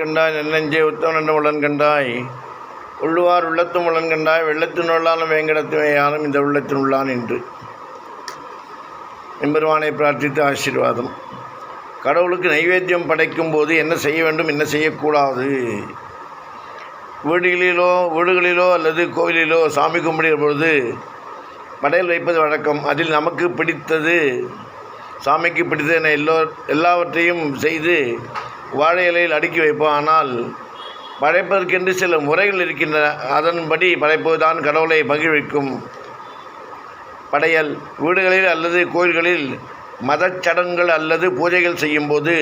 கண்டாய் நெல்லஞ்சே உத்தவனண்ட உடன் கண்டாய். உள்ளுவார் உள்ளத்தும் உடன் கண்டாய் வெள்ளத்தின் உள்ளாலும் வேங்கடத்துமே யாரும் இந்த உள்ளத்தின் உள்ளான் என்று எம்பெருமானை பிரார்த்தித்து ஆசீர்வாதம். கடவுளுக்கு நைவேத்தியம் படைக்கும் போது என்ன செய்ய வேண்டும் என்ன செய்யக்கூடாது? வீடுகளிலோ வீடுகளிலோ அல்லது கோவிலிலோ சாமி கும்பிடுகிற பொழுது படையல் வைப்பது வழக்கம். அதில் நமக்கு பிடித்தது சாமிக்கு பிடித்தது என எல்லோ எல்லாவற்றையும் செய்து வாழை இலையில் அடுக்கி வைப்போம். ஆனால் படைப்பதற்கென்று சில முறைகள் இருக்கின்றன. அதன்படி படைப்பதுதான் கடவுளை மகிழ்விக்கும் படையல். வீடுகளில் அல்லது கோயில்களில் மதச்சடங்குகள் அல்லது பூஜைகள் செய்யும்போது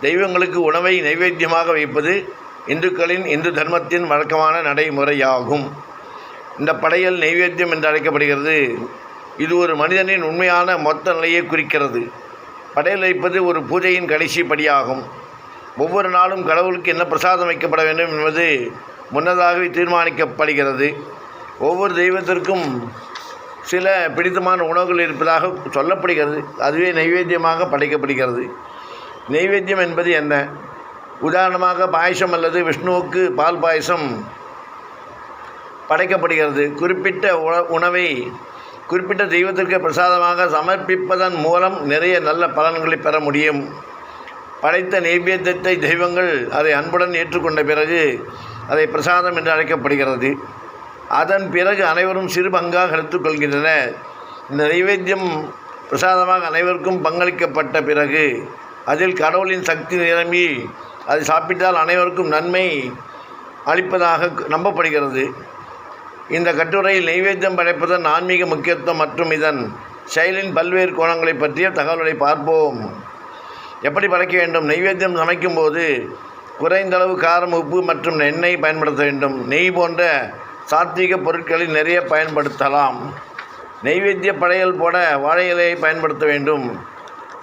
தெய்வங்களுக்கு உணவை நைவேத்தியமாக வைப்பது இந்துக்களின் இந்து தர்மத்தின் வழக்கமான நடைமுறையாகும். இந்த படையல் நைவேத்தியம் என்று அழைக்கப்படுகிறது. இது ஒரு மனிதனின் உண்மையான மொத்த நிலையை குறிக்கிறது. படையல் வைப்பது ஒரு பூஜையின் கடைசி படியாகும். ஒவ்வொரு நாளும் கடவுளுக்கு என்ன பிரசாதம் வைக்கப்பட வேண்டும் என்பது முன்னதாகவே தீர்மானிக்கப்படுகிறது. ஒவ்வொரு தெய்வத்திற்கும் சில பிடித்தமான உணவுகள் இருப்பதாக சொல்லப்படுகிறது. அதுவே நைவேத்தியமாக படைக்கப்படுகிறது. நைவேத்தியம் என்பது என்ன? உதாரணமாக பாயசம் அல்லது விஷ்ணுவுக்கு பால் பாயசம் படைக்கப்படுகிறது. குறிப்பிட்ட உண உணவை குறிப்பிட்ட தெய்வத்திற்கு பிரசாதமாக சமர்ப்பிப்பதன் மூலம் நிறைய நல்ல பலன்களை பெற முடியும். படைத்த நெய்வேத்தியத்தை தெய்வங்கள் அதை அன்புடன் ஏற்றுக்கொண்ட பிறகு அதை பிரசாதம் என்று அழைக்கப்படுகிறது. அதன் பிறகு அனைவரும் சிறு பங்காக எடுத்துக்கொள்கின்றன இந்த நைவேத்தியம் பிரசாதமாக அனைவருக்கும் பங்களிக்கப்பட்ட பிறகு அதில் கடவுளின் சக்தி நிரம்பி அதை சாப்பிட்டால் அனைவருக்கும் நன்மை அளிப்பதாக நம்பப்படுகிறது. இந்த கட்டுரையில் நைவேத்தியம் படைப்பதன் ஆன்மீக முக்கியத்துவம் மற்றும் இதன் செயலின் பல்வேறு கோணங்களை பற்றிய தகவல்களை பார்ப்போம். எப்படி படைக்க வேண்டும்? நெய்வேத்தியம் சமைக்கும்போது குறைந்தளவு காரம் உப்பு மற்றும் எண்ணெய் பயன்படுத்த வேண்டும். நெய் போன்ற சாத்வீக பொருட்களில் நிறைய பயன்படுத்தலாம். நெய்வேத்திய படையல் போட வாழை இலையை பயன்படுத்த வேண்டும்.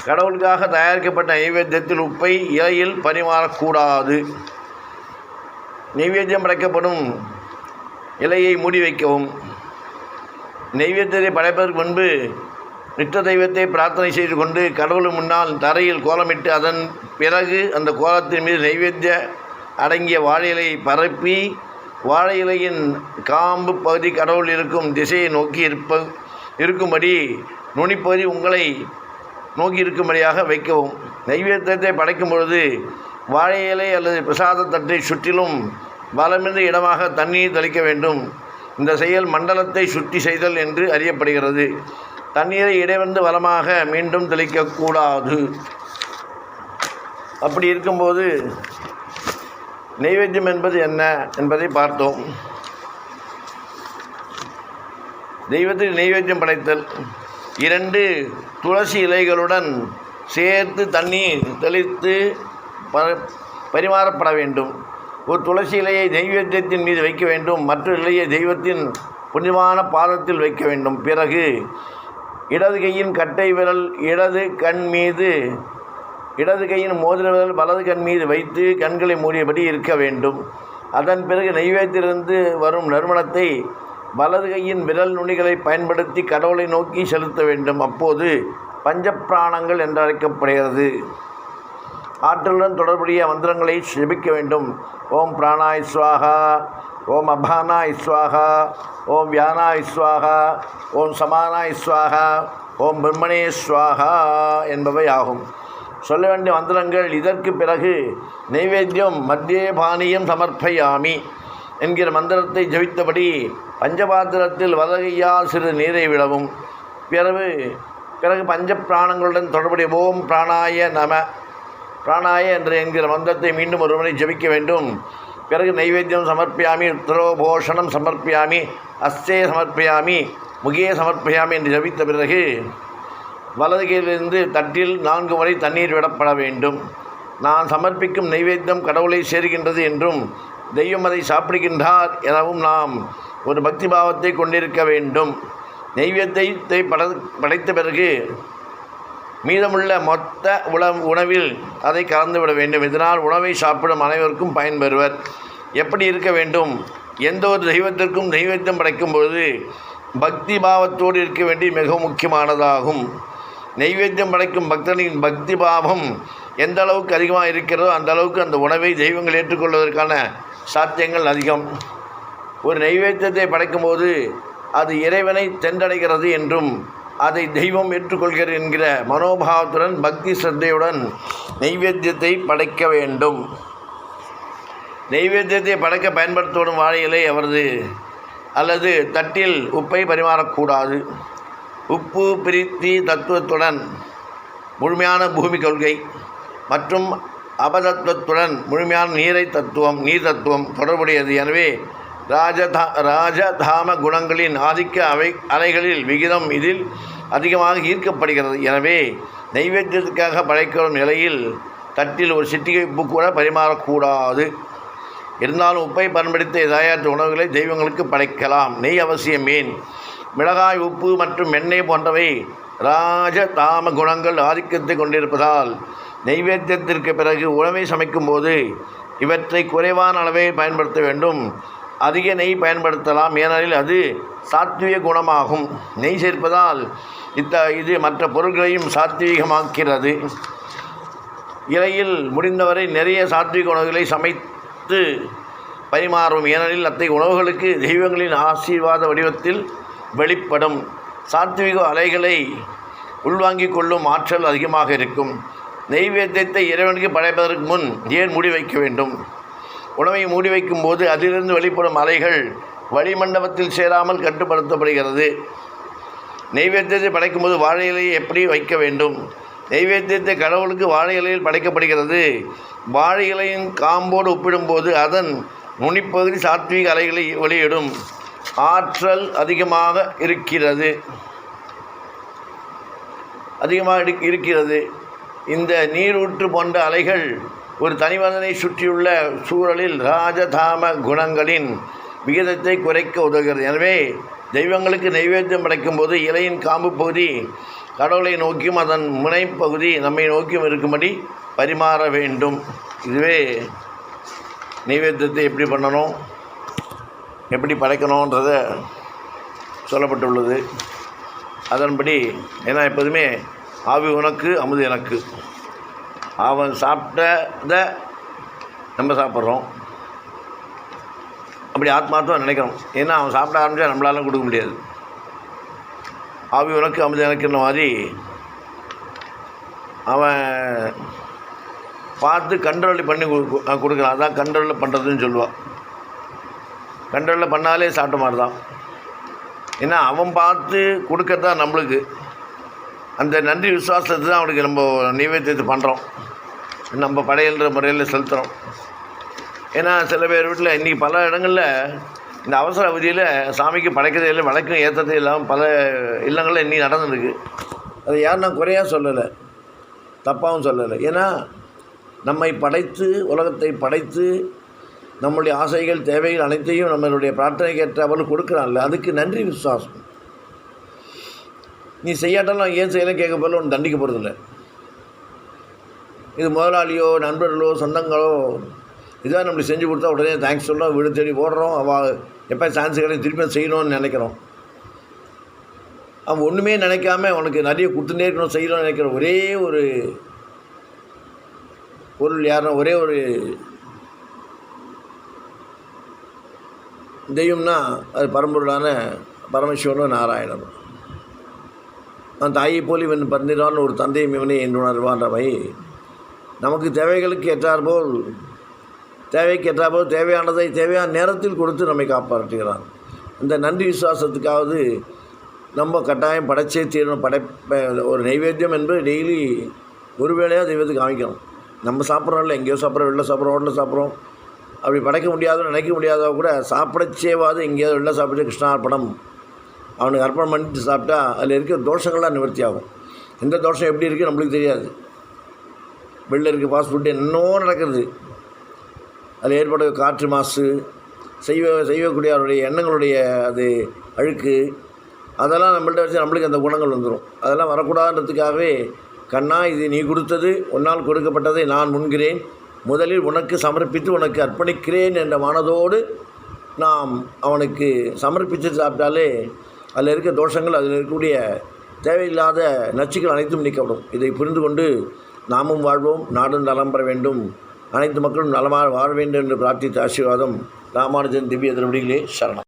கடவுளுக்காக தயாரிக்கப்பட்ட நைவேத்தியத்தில் உப்பை இலையில் பரிமாறக்கூடாது. நெய்வேத்தியம் படைக்கப்படும் இலையை மூடி வைக்கவும். நெய்வேத்தியத்தை படைப்பதற்கு முன்பு நித்த தெய்வத்தை பிரார்த்தனை செய்து கொண்டு கடவுள் முன்னால் தரையில் கோலமிட்டு அதன் பிறகு அந்த கோலத்தின் மீது நைவேத்திய அடங்கிய வாழை இலையை பரப்பி வாழை இலையின் காம்பு பகுதி கடவுள் இருக்கும் திசையை நோக்கி இருப்ப இருக்கும்படி நுனிப்பகுதி உங்களை நோக்கி இருக்கும்படியாக வைக்கவும். நைவேத்தியத்தை படைக்கும் பொழுது வாழை இலை அல்லது பிரசாத தட்டை சுற்றிலும் பலமிருந்து இடமாக தண்ணீர் தெளிக்க வேண்டும். இந்த செயல் மண்டலத்தை சுற்றி செய்தல் என்று அறியப்படுகிறது. தண்ணீரை இடைவந்து வளமாக மீண்டும் தெளிக்கக்கூடாது. அப்படி இருக்கும்போது நைவேத்தியம் என்பது என்ன என்பதை பார்த்தோம். தெய்வத்தில் நைவேத்தியம் படைத்தல். இரண்டு துளசி இலைகளுடன் சேர்த்து தண்ணீர் தெளித்து ப பரிமாறப்பட வேண்டும். ஒரு துளசி இலையை தெய்வத்தின் மீது வைக்க வேண்டும். மற்ற இலையை தெய்வத்தின் புனிதமான பாதத்தில் வைக்க வேண்டும். பிறகு இடது கையின் கட்டை விரல் இடது கண் மீது. இடது கையின் மோதிர விரல் வலது கண் மீது வைத்து கண்களை மூடியபடி இருக்க வேண்டும். அதன் பிறகு நெய்வேத்திலிருந்து வரும் நறுமணத்தை வலது கையின் விரல் நுனிகளை பயன்படுத்தி கடவுளை நோக்கி செலுத்த வேண்டும். அப்போது பஞ்சப்பிராணங்கள் என்று அழைக்கப்படுகிறது ஆற்றலுடன் தொடர்புடைய மந்திரங்களை ஜெபிக்க வேண்டும். ஓம் பிராணா இஸ்வாகா ஓம் அபானா இஸ்வாகா ஓம் வியானா இஸ்வாகா ஓம் சமானா ஸ்வாகா ஓம் பிரம்மணேஸ்வாகா என்பவை ஆகும் சொல்ல வேண்டிய மந்திரங்கள் இதற்கு பிறகு நைவேத்தியம் மத்திய பானியம் சமர்ப்பயாமி என்கிற மந்திரத்தை ஜபித்தபடி பஞ்சபாத்திரத்தில் வதகையால் சிறிது நீரை விடவும். பிறகு பிறகு பஞ்ச பிராணங்களுடன் தொடர்புடைய ஓம் பிராணாய நம பிராணாய என்று என்கிற மந்திரத்தை மீண்டும் ஒருமுறை ஜபிக்க வேண்டும். பிறகு நைவேத்தியம் சமர்ப்பியாமி உத்தரோபோஷணம் சமர்ப்பியாமி அஸ்தே சமர்ப்பியாமி முகே சமர்ப்பியாமி என்று ஜபித்த பிறகு வலது கையிலிருந்து தட்டில் நான்கு முறை தண்ணீர் விடப்பட வேண்டும். நான் சமர்ப்பிக்கும் நைவேத்தியம் கடவுளை சேர்கின்றது என்றும் தெய்வம் அதை சாப்பிடுகின்றார் எனவும் நாம் ஒரு பக்தி பாவத்தை கொண்டிருக்க வேண்டும். நெய்வேத்தியத்தை பட படைத்த பிறகு மீதமுள்ள மொத்த உண உணவில் அதை கலந்துவிட வேண்டும். இதனால் உணவை சாப்பிடும் அனைவருக்கும் பயன்பெறுவர் எப்படி இருக்க வேண்டும்? எந்த ஒரு தெய்வத்திற்கும் தெய்வத்தம் படைக்கும் பொழுது பக்தி பாவத்தோடு இருக்க வேண்டிய மிகவும் முக்கியமானதாகும். நெய்வேத்தியம் படைக்கும் பக்தனின் பக்தி பாவம் எந்த அளவுக்கு அதிகமாக இருக்கிறதோ அந்த அளவுக்கு அந்த உணவை தெய்வங்கள் ஏற்றுக்கொள்வதற்கான சாத்தியங்கள் அதிகம். ஒரு நெய்வேத்தியத்தை படைக்கும்போது அது இறைவனை தென்றடைகிறது என்றும் அதை தெய்வம் ஏற்றுக்கொள்கிறது என்கிற மனோபாவத்துடன் பக்தி சிரத்தையுடன் நெய்வேத்தியத்தை படைக்க வேண்டும். நெய்வேத்தியத்தை படைக்க பயன்படுத்தப்படும் வாழையிலே அவரது அல்லது தட்டில் உப்பை பரிமாறக்கூடாது. உப்பு பிரித்தி தத்துவத்துடன் முழுமையான பூமி கொள்கை மற்றும் அபதத்துவத்துடன் முழுமையான நீரை தத்துவம் நீர் தத்துவம் தொடர்புடையது. எனவே ராஜதா ராஜதாம குணங்களின் ஆதிக்க அவை அலைகளில் விகிதம் இதில் அதிகமாக ஈர்க்கப்படுகிறது. எனவே நைவேத்தியத்துக்காக படைக்கும் நிலையில் தட்டில் ஒரு சிட்டிகை உப்பு கூட பரிமாறக்கூடாது. இருந்தாலும் உப்பை பயன்படுத்த தயாரித்த உணவுகளை தெய்வங்களுக்கு படைக்கலாம். நெய் அவசியம் ஏன்? மிளகாய் உப்பு மற்றும் எண்ணெய் போன்றவை ராஜ தாம குணங்கள் ஆதிக்கத்தை கொண்டிருப்பதால் நெய்வேத்தியத்திற்கு பிறகு உணவை சமைக்கும்போது இவற்றை குறைவான அளவே பயன்படுத்த வேண்டும். அதிக நெய் பயன்படுத்தலாம். ஏனெனில் அது சாத்விய குணமாகும். நெய் சேர்ப்பதால் இத்த இது மற்ற பொருட்களையும் சாத்வீகமாக்கிறது இலையில் முடிந்தவரை நிறைய சாத்விக உணவுகளை சமைத்து பரிமாறும். ஏனெனில் அத்தகைய உணவுகளுக்கு தெய்வங்களின் ஆசீர்வாத வடிவத்தில் வெளிப்படும். சாத்விக அலைகளை உள்வாங்கிக் கொள்ளும் ஆற்றல் அதிகமாக இருக்கும். நெய்வேத்தியத்தை இறைவனுக்கு படைப்பதற்கு முன் ஏன் மூடி வைக்க வேண்டும்? உணவை மூடி வைக்கும்போது அதிலிருந்து வெளிப்படும் அலைகள் வளிமண்டபத்தில் சேராமல் கட்டுப்படுத்தப்படுகிறது. நெய்வேத்தியத்தை படைக்கும்போது வாழை இலையை எப்படி வைக்க வேண்டும்? நெய்வேத்தியத்தை கடவுளுக்கு வாழை இலையில் படைக்கப்படுகிறது. வாழை இலையின் காம்போடு ஒப்பிடும்போது அதன் நுனிப்பகுதி சாத்வீக அலைகளை வெளியிடும். ஆற்றல் அதிகமாக இருக்கிறது. அதிகமாக இருக்கிறது. இந்த நீரூற்று போன்ற அலைகள் ஒரு தனிமனிதனை சுற்றியுள்ள சூழலில் ராஜதாம குணங்களின் விகிதத்தை குறைக்க உதவுகிறது. எனவே தெய்வங்களுக்கு நைவேத்தியம் படைக்கும்போது இலையின் காம்பு பகுதி கடவுளை நோக்கியும் அதன் முனைப்பகுதி நம்மை நோக்கியும் இருக்கும்படி பரிமாற வேண்டும். இதுவே நைவேத்தியத்தை எப்படி பண்ணணும் எப்படி படைக்கணுன்றத சொல்லப்பட்டுள்ளது. அதன்படி ஏன்னா எப்போதுமே ஆவி உனக்கு அமுது எனக்கு. அவன் சாப்பிட்டதை நம்ம சாப்பிட்றோம். அப்படி ஆத்மார்த்தம் நினைக்கிறோம். ஏன்னா அவன் சாப்பிட ஆரம்பித்தா நம்மளால கொடுக்க முடியாது. ஆவி உனக்கு அமுது எனக்குன்ற மாதிரி? அவன் பார்த்து கண்ட்ரோல் பண்ணி கொடு- கொடுக்கலாம். அதான் கண்ட்ரோலில் பண்ணுறதுன்னு சொல்லுவாள் கண்ட்ரோலில் பண்ணாலே சாப்பிட்ட மாதிரி தான் ஏன்னா அவன் பார்த்து கொடுக்கறது தான் நம்மளுக்கு. அந்த நன்றி விசுவாசத்தை தான் அவனுக்கு நம்ம நைவேத்தியத்தை பண்ணுறோம் நம்ம படையல்ன்ற முறையில் செலுத்துகிறோம் ஏன்னா சில பேர் வீட்டில் இன்றைக்கி பல இடங்களில் இந்த அவசர அவதியில் சாமிக்கு படைக்கிறதே இல்லை வழக்கம் ஏற்றதே இல்லாமல் பல இல்லங்களில் இன்றைக்கி நடந்துருக்கு. அதை யாரும் நான் குறையாக சொல்லலை. தப்பாகவும் சொல்லலை. ஏன்னா நம்மை படைத்து உலகத்தை படைத்து நம்முடைய ஆசைகள் தேவைகள் அனைத்தையும் நம்மளுடைய பிரார்த்தனைக்கு ஏற்றவர்கள் கொடுக்குறான்ல. அதுக்கு நன்றி விசுவாசம். நீ செய்யாட்டாலும் ஏன் செய்யலாம் கேட்க போல ஒன்று தண்டிக்க போகிறதில்ல இது முதலாளியோ நண்பர்களோ சொந்தங்களோ இதான் நம்மளுக்கு செஞ்சு கொடுத்தா உடனே தேங்க்ஸ் சொல்கிறோம் வீடு தேடி ஓடுறோம். அவள் எப்போ சான்ஸ் கிடையாது திருப்பி செய்யணும்னு நினைக்கிறோம். அவன் ஒன்றுமே நினைக்காம உனக்கு நிறைய கொடுத்துட்டே இருக்கணும் செய்யணும்னு நினைக்கிற ஒரே ஒரு பொருள் யாருன்னா ஒரே ஒரு தெய்வம்னா அது பரம்பொருளான பரமேஸ்வரனும் நாராயணனும். நான் தாயை போல் இவன் பறந்தினான் ஒரு தந்தையும் இவனை என்னுணர்வான்றவை நமக்கு தேவைகளுக்கு ஏற்றாற்போல் தேவைக்கு ஏற்றாற்போல் தேவையானதை தேவையான நேரத்தில் கொடுத்து நம்மை காப்பாற்றுகிறான். இந்த நன்றி விசுவாசத்துக்காவது நம்ம கட்டாயம் படைச்சே தீரணும். படைப்ப ஒரு நைவேத்தியம் என்பது டெய்லி ஒரு வேளையாக தெய்வத்துக்கு காமிக்கணும். நம்ம சாப்பிட்றோம்ல எங்கேயோ சாப்பிட்றோம் வெளில சாப்பிட்றோம் ஹோட்டலில் சாப்பிட்றோம். அப்படி படைக்க முடியாதுன்னு நினைக்க முடியாதா கூட சாப்பிடச்சேவாது எங்கேயாவது வெளில சாப்பிட்டு கிருஷ்ணார்ப்பணம் அவனுக்கு அர்ப்பணம் பண்ணிட்டு சாப்பிட்டா அதில் இருக்கிற தோஷங்கள்லாம் நிவர்த்தி ஆகும் எந்த தோஷம் எப்படி இருக்குது நம்மளுக்கு தெரியாது. வெளில இருக்க ஃபாஸ்ட் ஃபுட்டு என்னோ நடக்கிறது அதில் ஏற்பட காற்று மாசு செய்வ செய்யக்கூடியவருடைய எண்ணங்களுடைய அது அழுக்கு அதெல்லாம் நம்மள்ட்ட வச்சு நம்மளுக்கு அந்த குணங்கள் வந்துடும் அதெல்லாம் வரக்கூடாதுன்றதுக்காகவே கண்ணா இது நீ கொடுத்தது உன்னால் கொடுக்கப்பட்டதை நான் முன்கிறேன் முதலில் உனக்கு சமர்ப்பித்து உனக்கு அர்ப்பணிக்கிறேன் என்ற மனதோடு நாம் அவனுக்கு சமர்ப்பித்து சாப்பிட்டாலே அதில் இருக்க தோஷங்கள் அதில் இருக்கக்கூடிய தேவையில்லாத நச்சுக்கள் அனைத்தும் நீக்கப்படும். இதை புரிந்து கொண்டு நாமும் வாழ்வோம் நாடும் நலம் பெற வேண்டும். அனைத்து மக்களும் நலமாக வாழ வேண்டும் என்று பிரார்த்தித்த ஆசீர்வாதம் ராமானுஜன் திவ்ய திருவடிகளே சரணம்.